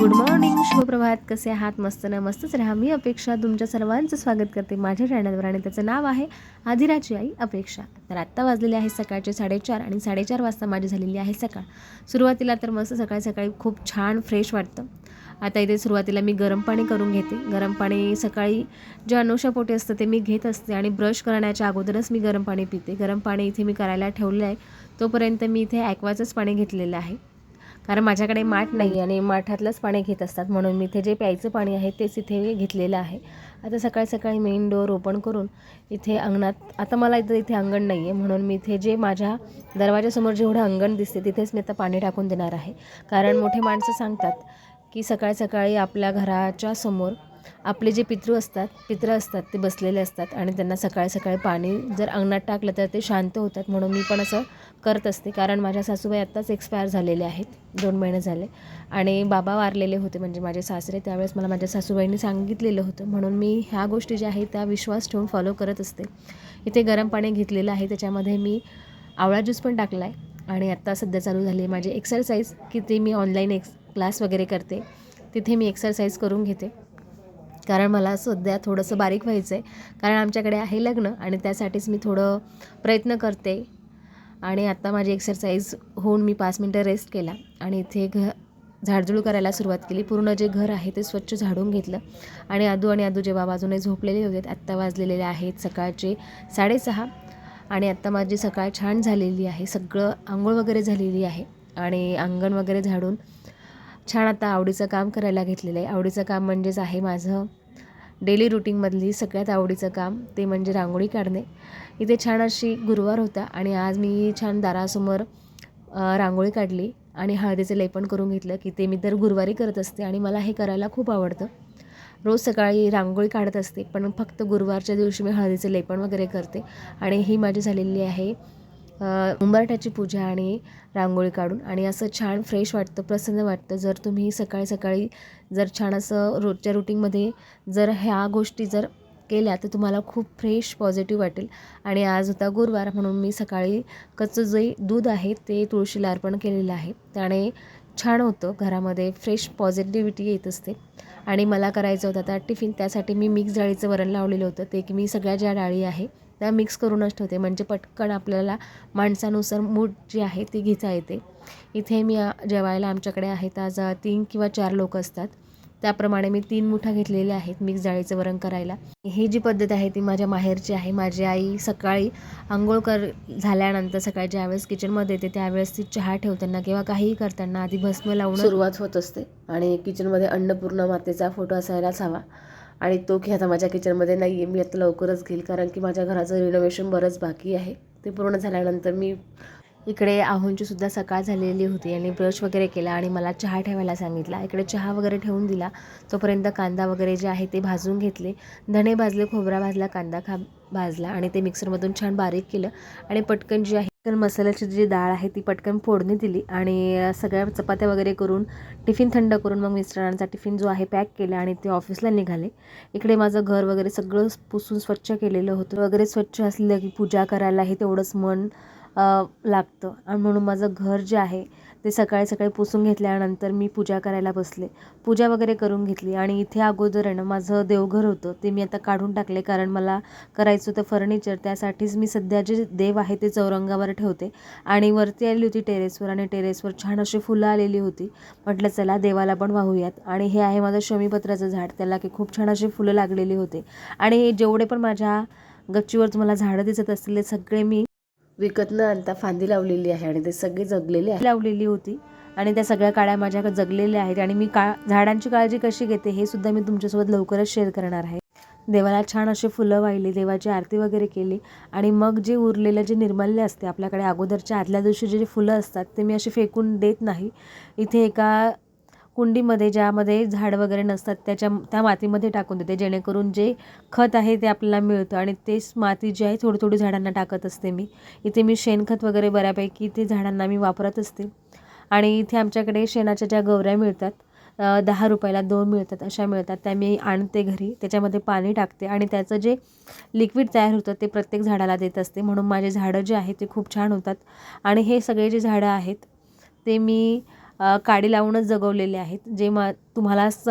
Good morning शुभप्रभात. कसे आहात? मस्त ना मस्तच राहा. मी अपेक्षा तुमच्या सर्वांचं स्वागत करते माझ्या चॅनलवर आणि त्याचं नाव आहे आधिराची आई अपेक्षा. तर आत्ता वाजलेले आहे सकाळचे साडेचार आणि साडेचार वाजता माझी झालेली आहे सकाळ. सुरुवातीला तर मस्त सकाळी सकाळी खूप छान फ्रेश वाटतं. आता इथे सुरुवातीला मी गरम पाणी करून घेते. गरम पाणी सकाळी जे अनुषापोटी असतं ते मी घेत असते आणि ब्रश करण्याच्या अगोदरच मी गरम पाणी पिते. गरम पाणी इथे मी करायला ठेवलं आहे. तोपर्यंत मी इथे ॲक्वाचंच पाणी घेतलेलं आहे. कारण माझ्याकडे माठ नाही आणि माठातलंच पाणी घेत असतात. म्हणून मी इथे जे प्यायचं पाणी आहे तेच इथे घेतलेलं आहे. आता सकाळी सकाळी मेन डोअर ओपन करून इथे अंगणात आता मला इथं इथे अंगण नाही आहे म्हणून मी इथे जे माझ्या दरवाजासमोर जेवढं अंगण दिसते तिथेच मी आता पाणी टाकून देणार आहे. कारण मोठे माणसं सांगतात की सकाळी सकाळी आपल्या घराच्या समोर आपले जे पितृ असतात पित्र असतात ते बसलेले असतात आणि त्यांना सकाळी सकाळी पाणी जर अंगणात टाकलं तर ते शांत होतात. म्हणून मी पण असं करत असते. कारण माझ्या सासूबाई आत्ताच एक्सपायर झालेले आहेत. दोन महिने झाले. आणि बाबा वारलेले होते म्हणजे माझे सासरे. त्यावेळेस मला माझ्या सासूबाईंनी सांगितलेलं होतं. म्हणून मी ह्या गोष्टी ज्या आहेत त्या विश्वास ठेवून फॉलो करत असते. इथे गरम पाणी घेतलेलं आहे. त्याच्यामध्ये मी आवळा ज्यूस पण टाकला आहे. आणि आत्ता सध्या चालू झाली आहे माझी एक्सरसाइज की ते मी ऑनलाईन एक्स क्लास वगैरे करते. तिथे मी एक्सरसाइज करून घेते. कारण मला सध्या थोडंसं बारीक व्हायचं आहे कारण आमच्याकडे आहे लग्न आणि त्यासाठीच मी थोडं प्रयत्न करते. आणि आत्ता माझी एक्सरसाइज होऊन मी पाच मिनटं रेस्ट केला आणि इथे घ झाडझूड करायला सुरुवात केली. पूर्ण जे घर आहे ते स्वच्छ झाडून घेतलं. आणि आदू आणि आदू जेव्हा बाजूने झोपलेले होते आत्ता वाजलेले आहेत सकाळचे साडेसहा. आणि आत्ता माझी सकाळ छान झालेली आहे. सगळं आंघोळ वगैरे झालेली आहे. आणि अंगण वगैरे झाडून छान आता आवडीचं काम करायला घेतलेलं आहे. आवडीचं काम म्हणजेच आहे माझं डेली रुटीनमधली सगळ्यात आवडीचं काम ते म्हणजे रांगोळी काढणे. इथे छान अशी गुरुवार होता आणि आज मी छान दारासमोर रांगोळी काढली आणि हळदीचं लेपन करून घेतलं की ते मी तर गुरुवारी करत असते आणि मला हे करायला खूप आवडतं. रोज सकाळी रांगोळी काढत असते पण फक्त गुरुवारच्या दिवशी मी हळदीचं लेपन वगैरे करते आणि ही माझी झालेली आहे उंबरठ्याची पूजा आणि रांगोळी काढून आणि असं छान फ्रेश वाटतं प्रसन्न वाटतं. जर तुम्ही सकाळी सकाळी जर छान असं रोजच्या रुटीनमध्ये जर ह्या गोष्टी जर केल्या तर तुम्हाला खूप फ्रेश पॉझिटिव्ह वाटेल. आणि आज होता गुरुवार म्हणून मी सकाळी कच्चं जे दूध आहे ते तुळशीला अर्पण केलेलं आहे. त्याने छान होतं. घरामध्ये फ्रेश पॉझिटिव्हिटी येत असते. आणि मला करायचं होतं आता टिफिन त्यासाठी मी मिक्स डाळीचं वरण लावलेलं होतं. ते की मी सगळ्या ज्या डाळी आहे त्या मिक्स करूनच ठेवते. म्हणजे पटकन आपल्याला माणसानुसार मूड जी आहे ती घेता येते. इथे मी जेवायला आमच्याकडे आहेत आज तीन किंवा चार लोक असतात. त्याप्रमाणे मी तीन मुठा घेतलेल्या आहेत मिक्स डाळीचं वरण करायला. ही जी पद्धत आहे ती माझ्या माहेरची आहे. माझी आई सकाळी आंघोळ कर झाल्यानंतर सकाळी ज्यावेळेस किचनमध्ये येते त्यावेळेस ती चहा ठेवताना किंवा काहीही करताना आधी भस्म लावून सुरुवात होत असते आणि किचनमध्ये अन्नपूर्णा मातेचा फोटो असायलाच हवा. आणि तो की आता माझ्या किचनमध्ये नाही आहे मी आता लवकरच घेईल कारण की माझ्या घराचं रिनोव्हेशन बरंच बाकी आहे. ते पूर्ण झाल्यानंतर मी इकडे आहोंची सुद्धा सकाळ झालेली होती आणि ब्रश वगैरे केला आणि मला चहा ठेवायला सांगितला. इकडे चहा वगैरे ठेवून दिला. तोपर्यंत कांदा वगैरे जे आहे ते भाजून घेतले. धणे भाजले खोबरा भाजला कांदा खा भाजला आणि ते मिक्सरमधून छान बारीक केलं. आणि पटकन जी आहे पटकन मसाल्याची जी डाळ आहे ती पटकन फोडणी दिली आणि सगळ्या चपात्या वगैरे करून टिफिन थंड करून मग मिस्टरांचा टिफिन जो आहे पॅक केला आणि ते ऑफिसला निघाले. इकडे माझं घर वगैरे सगळं पुसून स्वच्छ केलेलं होतं. वगैरे स्वच्छ असलं की पूजा करायलाही तेवढंच मन लागतं. आणि म्हणून माझं घर जे आहे ते सकाळी सकाळी पुसून घेतल्यानंतर मी पूजा करायला बसले. पूजा वगैरे करून घेतली. आणि इथे अगोदर आहे ना माझं देवघर होतं. ते मी आता काढून टाकले कारण मला करायचं होतं फर्निचर. त्यासाठीच मी सध्या जे देव आहे ते चौरंगावर ठेवते. आणि वरती आलेली होती टेरेसवर आणि टेरेसवर छान अशी फुलं आलेली होती. म्हटलं चला देवाला पण वाहूयात. आणि हे आहे माझं शमीपत्राचं झाड. त्याला की खूप छान अशी फुलं लागलेली होते. आणि जेवढे पण माझ्या गच्चीवर तुम्हाला झाडं दिसत असतील सगळे मी विकत न आणता फांदी लावलेली आहे आणि ते सगळे जगलेले आहे. लावलेली होती आणि त्या सगळ्या काळ्या माझ्याकडे जगलेल्या आहेत आणि मी का झाडांची काळजी कशी घेते हे सुद्धा मी तुमच्यासोबत लवकरच शेअर करणार आहे. देवाला छान असे फुलं वाहिली देवाची आरती वगैरे केली आणि मग जे उरलेलं जे निर्मल्य असते आपल्याकडे अगोदरच्या आदल्या दिवशी जे फुलं असतात ते मी असे फेकून देत नाही. इथे एका कुंडीमध्ये ज्यामध्ये झाड वगैरे नसतात त्याच्या त्या मातीमध्ये टाकून देते जेणेकरून जे खत आहे ते आपल्याला मिळतं. आणि तेच माती जी आहे थोडी थोडी झाडांना टाकत असते मी. इथे मी शेणखत वगैरे बऱ्यापैकी ते झाडांना मी वापरत असते. आणि इथे आमच्याकडे शेणाच्या ज्या गवऱ्या मिळतात दहा रुपयाला दोन मिळतात अशा मिळतात. त्या मी आणते घरी त्याच्यामध्ये पाणी टाकते आणि त्याचं जे लिक्विड तयार होतं ते प्रत्येक झाडाला देत असते. म्हणून माझे झाडं जे आहेत ते खूप छान होतात. आणि हे सगळे जे झाडं आहेत ते मी काडी लावूनच जगवलेले आहेत. जे मा तुम्हाला स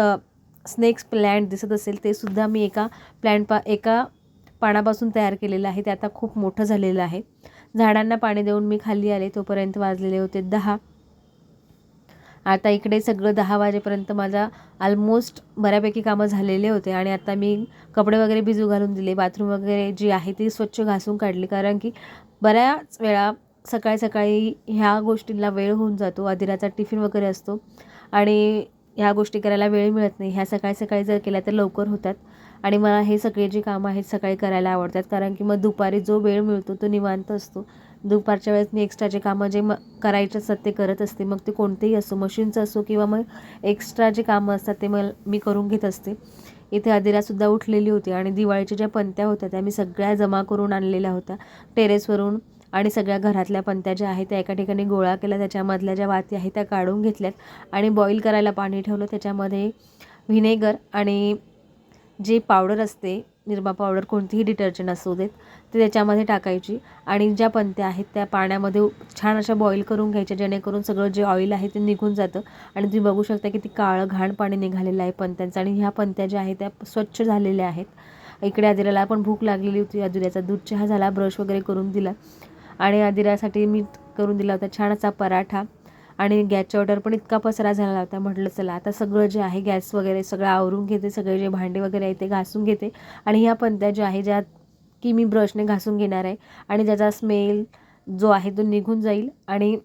स्नेक्स प्लॅन्ट दिसत असेल ते सुद्धा मी एका प्लॅन्ट पा एका पानापासून तयार केलेलं आहे. ते आता खूप मोठं झालेलं आहे. झाडांना पाणी देऊन मी खाली आले तोपर्यंत वाजलेले होते दहा. आता इकडे सगळं दहा वाजेपर्यंत माझा ऑलमोस्ट बऱ्यापैकी कामं झालेले होते आणि आता मी कपडे वगैरे भिजू घालून दिले. बाथरूम वगैरे जी आहे ती स्वच्छ घासून काढली कारण की बऱ्याच वेळा सकाळी सकाळी ह्या गोष्टींना वेळ होऊन जातो. अधिराचा टिफिन वगैरे असतो. आणि ह्या गोष्टी करायला वेळ मिळत नाही. ह्या सकाळी सकाळी जर केल्या तर लवकर होतात. आणि मला हे सगळे जे कामं आहेत सकाळी करायला आवडतात. कारण की मग दुपारी जो वेळ मिळतो तो निवांत असतो. दुपारच्या वेळेस मी एक्स्ट्राचे कामं जे म करायचे असतात ते करत असते. मग ते कोणतेही असो मशीनचं असो किंवा मग एक्स्ट्रा जे कामं असतात ते मग मी करून घेत असते. इथे अधिरासुद्धा उठलेली होती आणि दिवाळीच्या ज्या पंत्या होत्या त्या मी सगळ्या जमा करून आणलेल्या होत्या. टेरेसवरून आणि सगळ्या घरातल्या पंत्या ज्या आहेत त्या एका ठिकाणी गोळा केल्या त्याच्यामधल्या ज्या वाती आहेत त्या काढून घेतल्यात आणि बॉईल करायला पाणी ठेवलं. त्याच्यामध्ये व्हिनेगर आणि जे पावडर असते निरमा पावडर कोणतीही डिटर्जंट असू देत ते त्याच्यामध्ये टाकायची. आणि ज्या पंत्या आहेत त्या पाण्यामध्ये छान अशा बॉईल करून घ्यायच्या जेणेकरून सगळं जे ऑइल आहे ते निघून जातं. आणि तुम्ही बघू शकता की ती काळं घाण पाणी निघालेलं आहे पंत्यांचं आणि ह्या पंत्या ज्या आहेत त्या स्वच्छ झालेल्या आहेत. इकडे आदिराला पण भूक लागलेली होती. आदिराचा दूध चहा झाला ब्रश वगैरे करून दिला. आणि आदिरासाठी मी करून दिला होता छान असा पराठा. आणि गॅसच्या ऑर्डर पण इतका पसरा झाला होता. म्हटलं चला आता सगळं जे आहे गॅस वगैरे सगळं आवरून घेते सगळे जे भांडे वगैरे आहे ते घासून घेते. आणि ह्या पंत्या ज्या आहे ज्या की मी ब्रशने घासून घेणार आहे. आणि ज्याचा स्मेल जो आहे तो निघून जाईल. आणि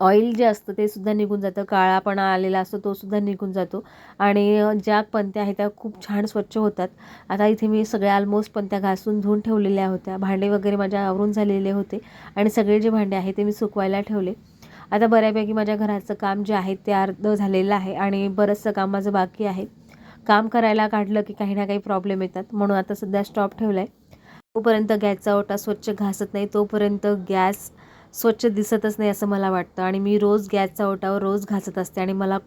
ऑइल जे असतं ते सुद्धा निघून जातं काळापणा आलेला असतो तो सुद्धा निघून जातो. आणि ज्या पंत्या आहेत त्या खूप छान स्वच्छ होतात. आता इथे मी सगळ्या ऑलमोस्ट पंत्या घासून धुवून ठेवलेल्या होत्या. भांडे वगैरे माझ्या आवरून झालेले होते. आणि सगळे जे भांडे आहे ते मी सुकवायला ठेवले. आता बऱ्यापैकी माझ्या घराचं काम जे आहे ते अर्ध झालेलं आहे आणि बरंचसं काम माझं बाकी आहे. काम करायला काढलं की काही ना काही प्रॉब्लेम येतात. म्हणून आता सध्या स्टॉप ठेवला आहे तोपर्यंत गॅसचा ओटा स्वच्छ घासत नाही. तोपर्यंत गॅस स्वच्छ दिसतच नाही असं मला वाटतं. आणि मी रोज गॅसचा ओटावर रोज घासत असते आणि मला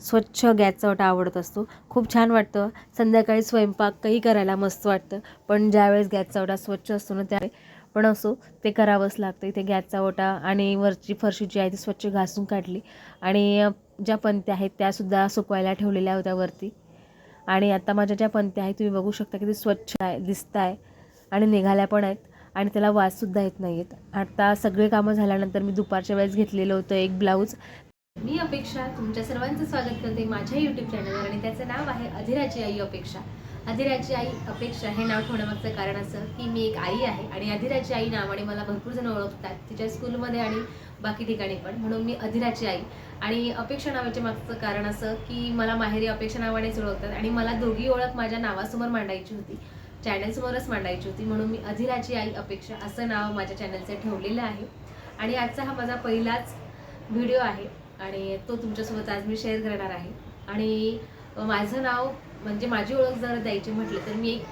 स्वच्छ गॅसचा ओटा आवडत असतो. खूप छान वाटतं. संध्याकाळी स्वयंपाकही करायला मस्त वाटतं. पण ज्यावेळेस गॅसचा ओटा स्वच्छ असतो ना त्यावेळी पण असो ते करावंच लागतं. इथे गॅसचा ओटा आणि वरची फरशी जी आहे ती स्वच्छ घासून काढली. आणि ज्या पंत्या आहेत त्यासुद्धा सुकवायला ठेवलेल्या होत्या वरती. आणि आता माझ्या ज्या पंत्या आहेत तुम्ही बघू शकता की ते स्वच्छ आहे दिसत आहे आणि निघाल्या पण आहेत. आणि त्याला वाससुद्धा येत नाही आहेत आता सगळे कामं झाल्यानंतर मी दुपारच्या वेळेस घेतलेलं होतं एक ब्लाऊज. मी अपेक्षा तुमच्या सर्वांचं स्वागत करते माझ्या यूट्यूब चॅनलवर आणि त्याचं नाव आहे अधिराची आई अपेक्षा. अधिराची आई अपेक्षा हे नाव ठेवण्यामागचं कारण असं की मी एक आई आहे आणि अधिराची आई नावाने मला भरपूर जण ओळखतात तिच्या स्कूलमध्ये आणि बाकी ठिकाणी पण. म्हणून मी अधिराची आई. आणि अपेक्षा नावाच्या मागचं कारण असं की मला माहेरी अपेक्षा नावानेच ओळखतात आणि मला दोघी ओळख माझ्या नावासमोर मांडायची होती. चॅनलसमोरच मांडायची होती म्हणून मी अधिराची आई अपेक्षा असं नाव माझ्या चॅनलचं ठेवलेलं आहे. आणि आजचा हा माझा पहिलाच व्हिडिओ आहे आणि तो तुमच्यासोबत आज मी शेअर करणार आहे. आणि माझं नाव म्हणजे माझी ओळख जर द्यायची म्हटलं तर मी एक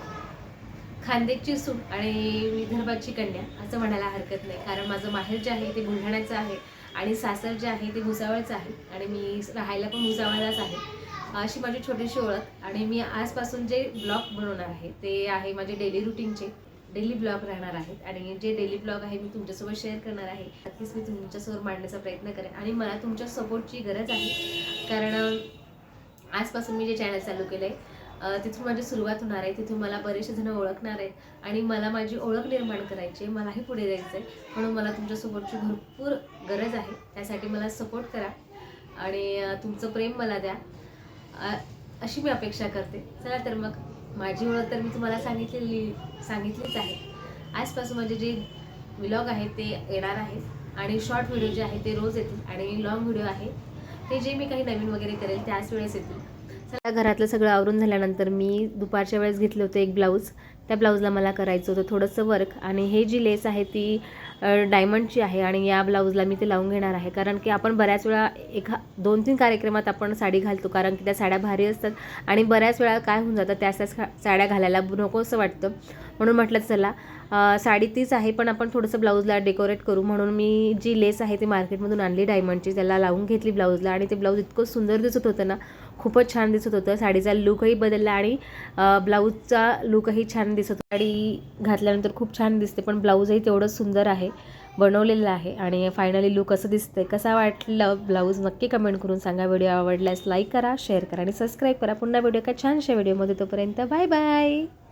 खानदेशची सून आणि विदर्भाची कन्या असं म्हणायला हरकत नाही. कारण माझं माहेर जे आहे ते बुलढाण्याचं आहे आणि सासर जे आहे ते भुसावळचं आहे. आणि मी राहायला पण भुसावळलाच आहे. अशी माझी छोटीशी ओळख आणि मी आजपासून जे ब्लॉग बनवणार आहे ते आहे माझे डेली रुटीनचे डेली ब्लॉग राहणार आहेत आणि जे डेली ब्लॉग आहे मी तुमच्यासोबत शेअर करणार आहे नक्कीच मी तुमच्यासमोर मांडण्याचा प्रयत्न करेन आणि मला तुमच्या सपोर्टची गरज आहे. कारण आजपासून मी जे चॅनल चालू केलं आहे तिथून माझी सुरुवात होणार आहे तिथून मला बरेचसे जण ओळखणार आहेत आणि मला माझी ओळख निर्माण करायची आहे मलाही पुढे जायचं आहे म्हणून मला तुमच्या सपोर्टची भरपूर गरज आहे त्यासाठी मला सपोर्ट करा आणि तुमचं प्रेम मला द्या. अशी मी अपेक्षा करते. चला तर मग माझी ओळख तर मी तुम्हाला सांगितलेली सांगितलीच आहे. आजपासून माझे जे व्लॉग आहेत ते येणार आहेत. आणि शॉर्ट व्हिडिओ जे आहे ते रोज येतील. आणि लॉंग व्हिडिओ आहे. ते जे मी काही नवीन वगैरे करेल त्याच वेळेस येतील. चला घरातलं सगळं आवरून झाल्यानंतर मी दुपारच्या वेळेस घेतलं होतं एक ब्लाऊज त्या ब्लाऊजला मला करायचं होतं थोडंसं वर्क आणि हे जी लेस आहे ती डायमंडची आहे आणि या ब्लाऊजला मी ते लावून घेणार आहे. कारण की आपण बऱ्याच वेळा एका दोन तीन कार्यक्रमात आपण साडी घालतो कारण की त्या साड्या भारी असतात. आणि बऱ्याच वेळा काय होऊन जातं त्याच त्याच साड्या घालायला नको असं वाटतं. म्हणून म्हटलं चला साडी तीच आहे पण आपण थोडंसं ब्लाऊजला डेकोरेट करू. म्हणून मी जी लेस आहे ती मार्केटमधून आणली डायमंडची त्याला लावून घेतली ब्लाऊजला. आणि ते ब्लाऊज इतकं सुंदर दिसत होतं ना खूपच छान दिसत होतं. साडीचा लुकही बदलला आणि ब्लाऊजचा लुकही छान दिसत होता. साडी घातल्यानंतर खूप छान दिसते पण ब्लाऊजही तेवढंच सुंदर आहे बनवलेलं आहे आणि फायनली लुक असं दिसतंय. कसा वाटलं ब्लाऊज नक्की कमेंट करून सांगा. व्हिडिओ आवडल्यास लाईक करा शेअर करा आणि सबस्क्राईब करा. पुन्हा व्हिडिओ का छानशा व्हिडिओमध्ये तोपर्यंत बाय बाय